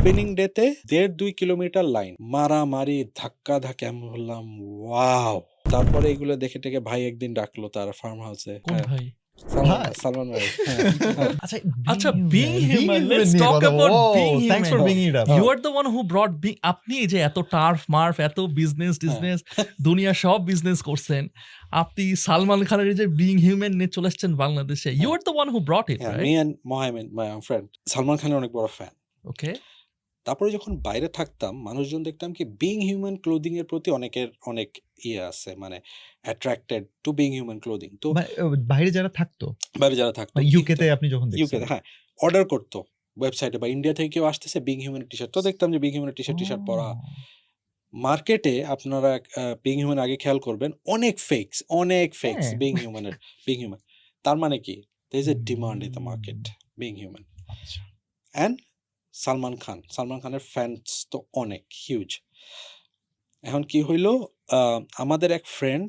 Opening ডেতে দেড় দুই কিলোমিটার লাইন মারামারি ধাক্কা ধাক্কা আমি বললাম ওয়াও! তারপরে এগুলো দেখে টেকে ভাই একদিন ডাকলো তার ফার্ম হাউসে ভাই? সালমান ভাই? হ্যাঁ, হ্যাঁ। আচ্ছা আচ্ছা. You are the one who Being আপনি যে এত টার্ফ মার্ফ এত বিজনেস টিজনেস দুনিয়া সব বিজনেস করছেন। আপনি সালমান খানের যে বিং হিউম্যান নিয়ে চলে এসেছেন বাংলাদেশে। You are the one who brought it হ্যাঁ মি অ্যান্ড মোহামেন মাই ফ্রেন্ড সালমান খানের অনেক বড় ফ্যান ওকে তারপরে যখন বাইরে থাকতাম মানুষজন দেখতাম কি বিং হিউম্যান ক্লোদিং এর প্রতি অনেকের অনেক ইয়ে আছে মানে attracted to Being Human clothing তো বাইরে যারা থাকতো বাইরে যারা থাকতো ইউকে তে আপনি যখন ইউকে হ্যাঁ অর্ডার করতো ওয়েবসাইটে বা ইন্ডিয়া থেকে কেউ আসতেছে বিং হিউম্যান টি শার্ট তো দেখতাম যে Being Human T shirt T shirt পরা মার্কেটে আপনারা বিং হিউম্যান আগে খেয়াল করবেন অনেক ফেক্স অনেক ফেক্স। বিং হিউম্যানের বিং হিউম্যান তার মানে কি there is a demand in the market Being Human. And Salman Khan. Salman খানের ফ্যান্স তো অনেক হিউজ এখন কি হইল? আমাদের এক ফ্রেন্ড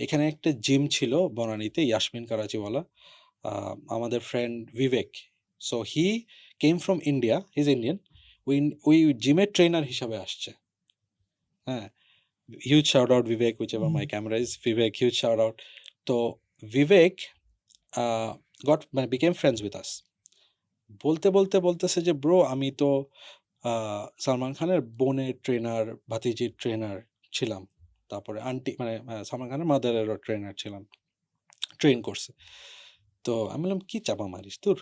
এখানে একটা জিম ছিল বনানীতে ইয়াসমিন করাচিওয়ালা আমাদের friend Vivek so he came from India his Indian ওই ওই জিমের ট্রেনার হিসাবে আসছে। হ্যাঁ huge shout out Vivek which ever my camera is Vivek huge shout out তো বিবেক গট মানে বিকেম ফ্রেন্ডস উইথ আস বলতে বলতে, বলতেছে যে, ব্রো, আমি তো সালমান খানের বোনের ট্রেনার, ভাতিজির ট্রেনার ছিলাম। তারপরে আন্টি মানে সালমান খানের মাদারেরও ট্রেনার ছিলাম। ট্রেন করছে। তো আমি বললাম, কি চাপা মারিস তোর?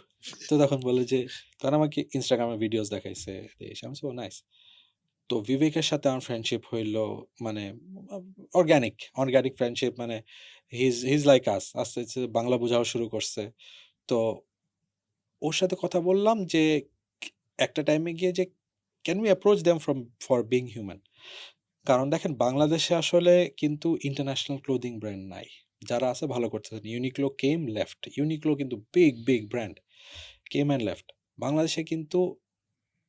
তো তখন বলে যে, তারা আমাকে ইনস্টাগ্রামে ভিডিওস দেখাইছে। আমি ও নাইস তো বিবেকের সাথে আমার ফ্রেন্ডশিপ হইল মানে অর্গ্যানিক অর্গ্যানিক ফ্রেন্ডশিপ মানে হিজ হিজ লাইক আস আস্তে আস্তে বাংলা বোঝাও শুরু করছে। তো ওর সাথে কথা বললাম যে, একটা টাইমে গিয়ে যে can we approach them from for Being Human কারণ দেখেন, বাংলাদেশে আসলে কিন্তু ইন্টারন্যাশনাল ক্লোদিং ব্র্যান্ড নাই। যারা আছে, ভালো করতেছেন ইউনিক্লো কেম লেফট ইউনিক্লো কিন্তু big big brand came and left বাংলাদেশে কিন্তু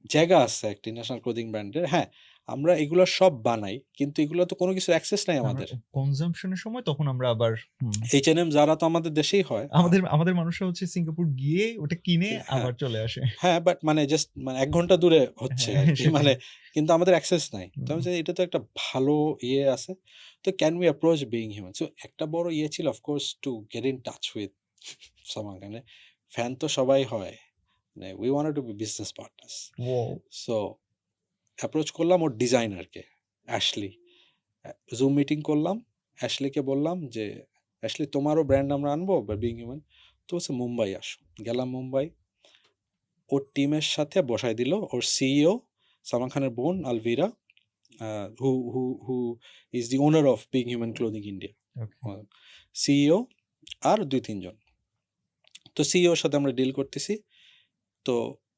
জায়গা আছে একটা ইন্টারন্যাশনাল ক্লোদিং ব্র্যান্ডের হ্যাঁ আমরা এগুলো সব বানাই কিন্তু এগুলো তো কোনো কিছু অ্যাক্সেস নাই আমাদের। কনজাম্পশনের সময় তখন আমরা আবার হুম, এইচ এন এম যারা তো আমাদের দেশেই হয়। আমাদের আমাদের মানুষরা হচ্ছে সিঙ্গাপুর গিয়ে ওটা কিনে হ্যাঁ। আবার চলে আসে। হ্যাঁ বাট মানে জাস্ট মানে এক ঘণ্টা দূরে হচ্ছে হ্যাঁ। মানে কিন্তু আমাদের অ্যাক্সেস নাই। তো আমি। এটা তো একটা ভালো ইয়ে আছে। তো can we approach being human so একটা বড় ইয়ে ছিল of course to get in touch with সামান মানে ফ্যান তো সবাই হয়। মানে we want to be business partners O so approach করলাম ওর ডিজাইনারকে অ্যাশলি জুম মিটিং করলাম অ্যাশলিকে বললাম যে অ্যাশলি তোমারও ব্র্যান্ড আমরা আনব বিং হিউম্যান তো হচ্ছে মুম্বাই আসো। গেলাম মুম্বাই। ওর টিমের সাথে বসাই দিল ওর সিইও সালমান খানের বোন Alvira who who who is the owner of Being Human clothing India CEO আর দুই তিনজন। তো সিইওর সাথে আমরা ডিল করতেছি। তো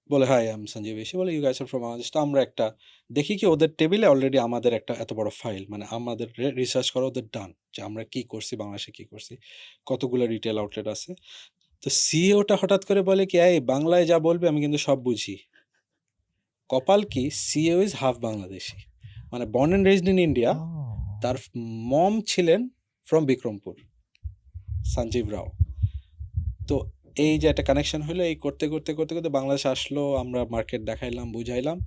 বলে হাই আম সঞ্জীব এসে বলে you guys are from Bangladesh তো আমরা একটা দেখি কি ওদের টেবিলে অলরেডি আমাদের একটা এত বড় ফাইল মানে আমাদের রিসার্চ করা ওদের ডান যে আমরা কি করছি বাংলাদেশে কি করছি কতগুলো রিটেল আউটলেট আছে। তো সিইওটা হঠাৎ করে বলে কি এই বাংলায় যা বলবে আমি কিন্তু সব বুঝি। কপাল কি সিইও ইজ হাফ বাংলাদেশি মানে born and raised in India তার মম ছিলেন ফ্রম বিক্রমপুর সঞ্জীব রাও তো এই যে একটা কানেকশন হলো এই করতে করতে করতে করতে বাংলাদেশ আসলো আমরা মার্কেট দেখাইলাম বুঝাইলাম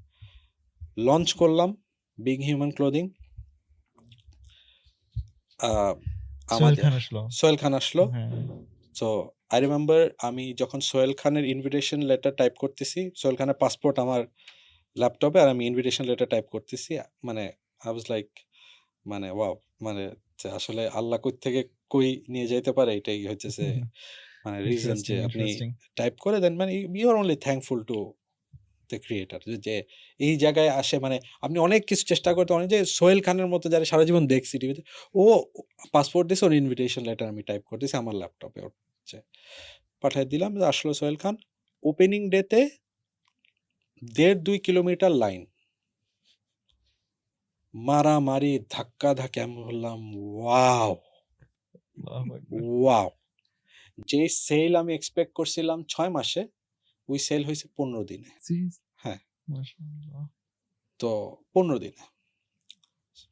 লঞ্চ করলাম big human clothing Sohail Khan আসলো। সো আই রিমেম্বার আমি যখন সোহেল খানের ইনভিটেশন লেটার টাইপ করতেছি সোহেল খানের পাসপোর্ট আমার ল্যাপটপে আর আমি ইনভিটেশন লেটার টাইপ করতেছি মানে আই ওয়াজ লাইক মানে ওয়াও মানে আসলে আল্লাহ কই থেকে কই নিয়ে যাইতে পারে এটাই হচ্ছে মানে রিজন যে আপনি টাইপ করে দেন মানে you are only thankful to the creator যে এই জায়গায় আসে মানে আপনি অনেক কিছু চেষ্টা করতে অনেক যে সোহেল খানের মতো যারা সারা জীবন দেখছি টিভিতে ও পাসপোর্ট দিয়েছে ওর ইনভিটেশন লেটার আমি টাইপ করতেছি আমার ল্যাপটপে হচ্ছে পাঠিয়ে দিলাম যে আসলো সোহেল খান। ওপেনিং ডেতে দেড় দুই কিলোমিটার লাইন মারামারি ধাক্কা ধাক্কা আমি বললাম ওয়াও ওয়াও যে সেল আমি এক্সপেক্ট করছিলাম ছয় মাসে ওই সেল হয়েছে পনেরো দিনে হ্যাঁ। তো পনেরো দিনে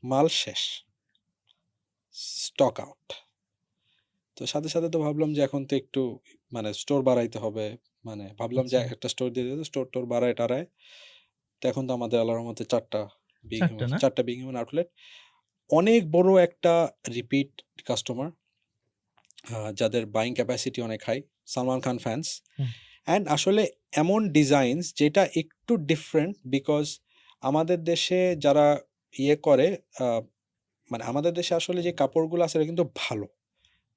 মাল শেষ স্টক আউট তো সাথে সাথে তো ভাবলাম যে এখন তো একটু মানে স্টোর বাড়াইতে হবে মানে ভাবলাম যে আচ্ছা। একটা স্টোর দিয়ে দিতে স্টোর টোর বাড়ায় টাড়ায় তো এখন তো আমাদের আল্লাহর রহমতে ৪ টা বিং চারটা হিউম্যান না? ৪ টা বিং হিউম্যান আউটলেট। অনেক বড় একটা রিপিট কাস্টমার। যাদের বাইং ক্যাপাসিটি অনেক high. Salman Khan fans. And আসলে এমন ডিজাইনস যেটা একটু ডিফারেন্ট বিকজ আমাদের দেশে যারা ইয়ে করে মানে আমাদের দেশে আসলে যে কাপড়গুলো আছে কিন্তু ভালো।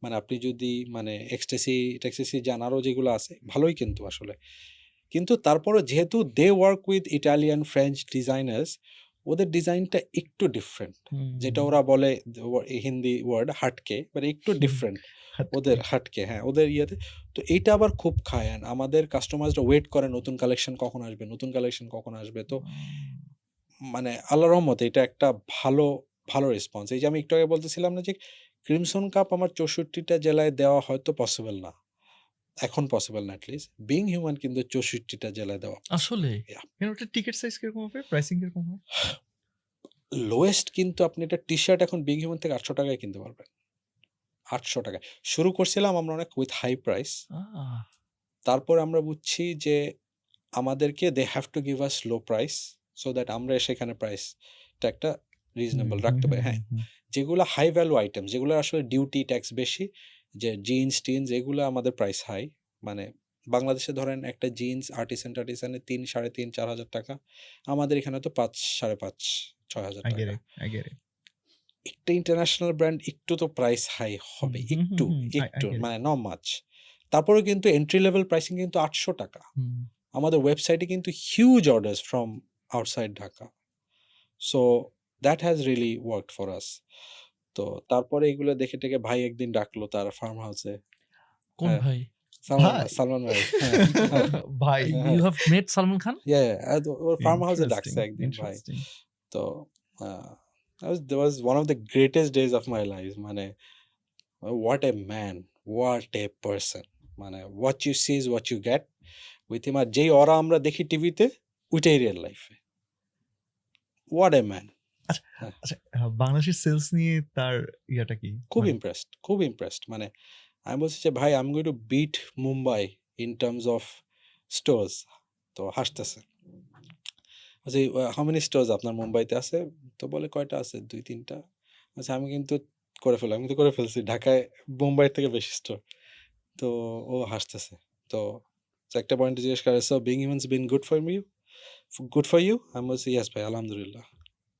মানে আপনি যদি মানে এক্সটেসি টেক্সটেসি যান আরও যেগুলো আছে ভালোই কিন্তু আসলে। কিন্তু তারপরও যেহেতু they work with Italian, French designers ওদের ডিজাইনটা একটু ডিফারেন্ট। যেটা ওরা বলে হিন্দি ওয়ার্ড হাটকে বাট একটু ডিফারেন্ট। ওদের হাটকে হ্যাঁ, ওদের ইয়েতে। তো এইটা আবার খুব খায় আমাদের কাস্টমার্সরা ওয়েট করে নতুন কালেকশন কখন আসবে, নতুন কালেকশন কখন আসবে। তো মানে আল্লাহর রহমতে এটা একটা ভালো, ভালো রেসপন্স। এই যে আমি একটু আগে বলতেছিলাম না যে ক্রিমসন কাপ আমার চৌষট্টিটা জেলায় দেওয়া হয়তো পসিবল না। এখন পসিবল না এটলিস্ট। বিং হিউম্যান কিন্তু চৌষট্টিটা জেলায় দেওয়া আসলে? কেন সাইজ কীরকম হবে? প্রাইসিং কীরকম হয়? লোয়েস্ট কিন্তু আপনি একটা টি-শার্ট এখন বিং হিউম্যান থেকে আটশো টাকায় কিনতে পারবেন। আটশো টাকায়। শুরু করছিলাম আমরা অনেক উইথ হাই প্রাইস। তারপর আমরা বুঝছি যে আমাদেরকে they have to give us low price so that আমরা সেখানে প্রাইসটা একটা রিজনেবল রাখতে পারি। হ্যাঁ, যেগুলো হাই ভ্যালু আইটেম যেগুলো আসলে ডিউটি ট্যাক্স বেশি যে জিন্স টিন্স এগুলো আমাদের প্রাইস হাই। মানে বাংলাদেশে ধরেন একটা জিন্স আর্টিসান টার্টিসানে ৩, ৩.৫, ৪,০০০ টাকা। আমাদের এখানে তো ৫, ৫.৫, ৬,০০০ I get টাকা। একটা ইন্টারন্যাশনাল ব্র্যান্ড একটু তো প্রাইস হাই হবে। একটু, একটু মানে ন মাছ তারপরেও কিন্তু এন্ট্রি লেভেল প্রাইসিং কিন্তু আটশো টাকা। আমাদের ওয়েবসাইটে কিন্তু huge orders from outside Dhaka. So that has really worked for us. তো তারপরে এগুলো দেখে টেকে ভাই একদিন ডাকলো তার ফার্ম হাউসে হ্যাঁ, ভাই? সালমান ভাই? সালমান ফার্ম হাউসে হ্যাঁ। হ্যাঁ, ডাকছে একদিন ভাই। তো I was the was one of the life মানে what a man what a person মানে what you see is with him যেই অরা আমরা দেখি টিভিতে উইটাই রিয়েল লাইফে হোয়াট এ ম্যান আচ্ছা আ বাংলাদেশের সেলস নিয়ে তার ইয়াটা কি? খুব মানে ইমপ্রেসড, খুব ইমপ্রেসড মানে আমি বলছি যে ভাই to beat Mumbai in terms of stores তো হাসতেছে। বলছি হাউ মেনি স্টোরস আপনার মুম্বাইতে আছে? তো বলে কয়টা আছে? ২-৩ টা। আচ্ছা আমি কিন্তু করে ফেললাম। আমি তো করে ফেলছি। ঢাকায় মুম্বাইয়ের থেকে বেশি স্টোর। তো ও হাসতেছে। তো একটা পয়েন্ট জিজ্ঞেস করে so Being Human's been good for you? Good for you? আমি বলছি ইয়েস ভাই আলহামদুলিল্লাহ।